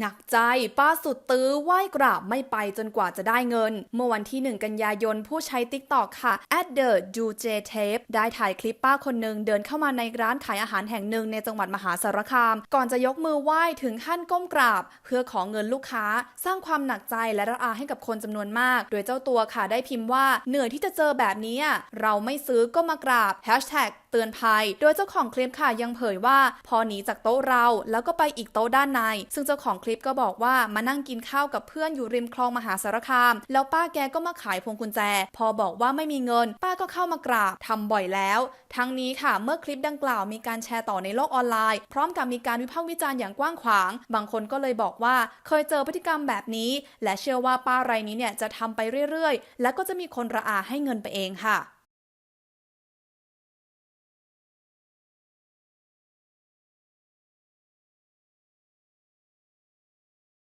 หนักใจป้าสุดตื้อไหว้กราบไม่ไปจนกว่าจะได้เงิน เมื่อวันที่ 1 กันยายนผู้ใช้ TikTok ค่ะ at the do j tape ได้ถ่ายคลิปป้าคนหนึ่งเดินเข้ามาในร้านขายอาหารแห่งหนึ่งในจังหวัดมหาสารคาม ก่อนจะยกมือไหว้ถึงขั้นก้มกราบ เพื่อขอเงินลูกค้า สร้างความหนักใจและระอาให้กับคนจำนวนมาก โดยเจ้าตัวค่ะได้พิมพ์ว่าเหนื่อยที่จะเจอแบบนี้เราไม่ซื้อก็มากราบ Hashtag เตือนภัย โดยเจ้าของคลิปค่ะยังเผยว่า พอหนีจากโต๊ะเราแล้วก็ไปอีกโต๊ะด้านใน ซึ่งเจ้าของคลิปก็บอกว่ามานั่งกินข้าวกับเพื่อนอยู่ริมคลองมหาสารคาม แล้วป้าแกก็มาขายพวงกุญแจ พอบอกว่าไม่มีเงิน ป้าก็เข้ามากราบทำบ่อยแล้ว ทั้งนี้ค่ะเมื่อคลิปดังกล่าวมีการแชร์ต่อในโลกออนไลน์ พร้อมกับมีการวิพากษ์วิจารณ์อย่างกว้างขวาง บางคนก็เลยบอกว่าเคยเจอพฤติกรรมแบบนี้ และเชื่อว่าป้ารายนี้เนี่ยจะทำไปเรื่อยๆ และก็จะมีคนระอาให้เงินไปเองค่ะ